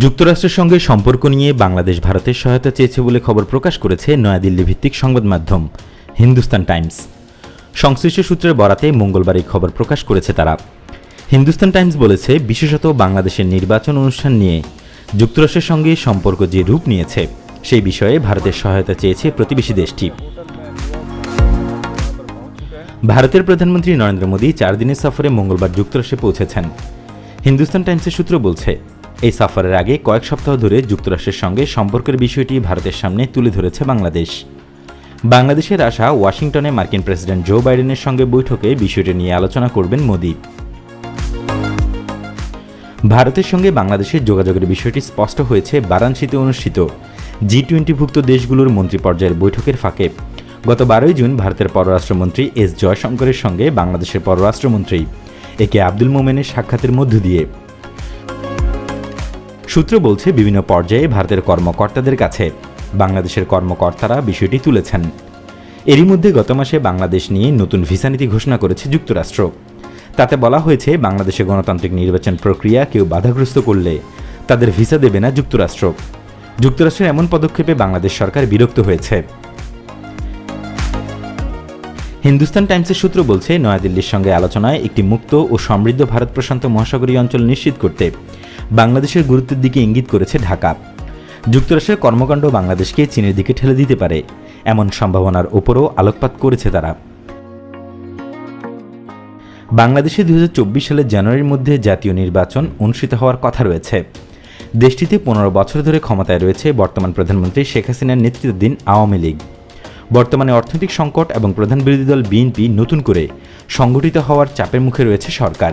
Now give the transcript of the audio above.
যুক্তরাষ্ট্রের সঙ্গে সম্পর্ক নিয়ে বাংলাদেশ ভারতের সহায়তা চেয়েছে বলে খবর প্রকাশ করেছে নয়াদিল্লি ভিত্তিক সংবাদ মাধ্যম, হিন্দুস্তান টাইমস। সংশ্লিষ্ট সূত্রের বরাতে মঙ্গলবার এই খবর প্রকাশ করেছে তারা। হিন্দুস্তান টাইমস বলেছে, বিশেষত বাংলাদেশের নির্বাচন অনুষ্ঠান নিয়ে যুক্তরাষ্ট্রের সঙ্গে সম্পর্ক যে রূপ নিয়েছে, সেই বিষয়ে ভারতের সহায়তা চেয়েছে প্রতিবেশী দেশটি। ভারতের প্রধানমন্ত্রী নরেন্দ্র মোদী চার দিনের সফরে মঙ্গলবার যুক্তরাষ্ট্রে পৌঁছেছেন। হিন্দুস্তান টাইমসের সূত্র বলছে এই সফরের আগে কয়েক সপ্তাহ ধরে যুক্তরাষ্ট্রের সঙ্গে সম্পর্কের বিষয়টি ভারতের সামনে তুলে ধরেছে বাংলাদেশ। বাংলাদেশের আশা ওয়াশিংটনে মার্কিন প্রেসিডেন্ট জো বাইডেনের সঙ্গে বৈঠকে বিষয়টি নিয়ে আলোচনা করবেন মোদী। ভারতের সঙ্গে বাংলাদেশের যোগাযোগের বিষয়টি স্পষ্ট হয়েছে বারাণসীতে অনুষ্ঠিত জি টোয়েন্টিভুক্ত দেশগুলোর মন্ত্রী পর্যায়ের বৈঠকের ফাঁকে। গত বারোই জুন ভারতের পররাষ্ট্রমন্ত্রী এস জয়শঙ্করের সঙ্গে বাংলাদেশের পররাষ্ট্রমন্ত্রী এ কে আব্দুল মোমেনের সাক্ষাতের মধ্য দিয়ে। সূত্র বলছে, বিভিন্ন পর্যায়ে ভারতের কর্মকর্তাদের কাছে বাংলাদেশের কর্মকর্তারা বিষয়টি তুলেছেন। এরই মধ্যে গত মাসে বাংলাদেশ নিয়ে নতুন ভিসা নীতি ঘোষণা করেছে যুক্তরাষ্ট্র। তাতে বলা হয়েছে, বাংলাদেশে গণতান্ত্রিক নির্বাচন প্রক্রিয়া কেউ বাধাগ্রস্ত করলে তাদের ভিসা দেবে না যুক্তরাষ্ট্র। যুক্তরাষ্ট্রের এমন পদক্ষেপে বাংলাদেশ সরকার বিরক্ত হয়েছে। হিন্দুস্তান টাইমসের সূত্র বলছে, নয়াদিল্লির সঙ্গে আলোচনায় একটি মুক্ত ও সমৃদ্ধ ভারত প্রশান্ত মহাসাগরীয় অঞ্চল নিশ্চিত করতে বাংলাদেশের গুরুত্বের দিকে ইঙ্গিত করেছে ঢাকা। যুক্তরাষ্ট্রের কর্মকাণ্ড বাংলাদেশকে চীনের দিকে ঠেলে দিতে পারে, এমন সম্ভাবনার ওপরও আলোকপাত করেছে তারা। বাংলাদেশে দুই হাজার চব্বিশ সালের জানুয়ারির মধ্যে জাতীয় নির্বাচন অনুষ্ঠিত হওয়ার কথা রয়েছে। দেশটিতে পনেরো বছর ধরে ক্ষমতায় রয়েছে বর্তমান প্রধানমন্ত্রী শেখ হাসিনার নেতৃত্বাধীন আওয়ামী লীগ। বর্তমানে অর্থনৈতিক সংকট এবং প্রধান বিরোধী দল বিএনপি নতুন করে সংগঠিত হওয়ার চাপের মুখে রয়েছে সরকার।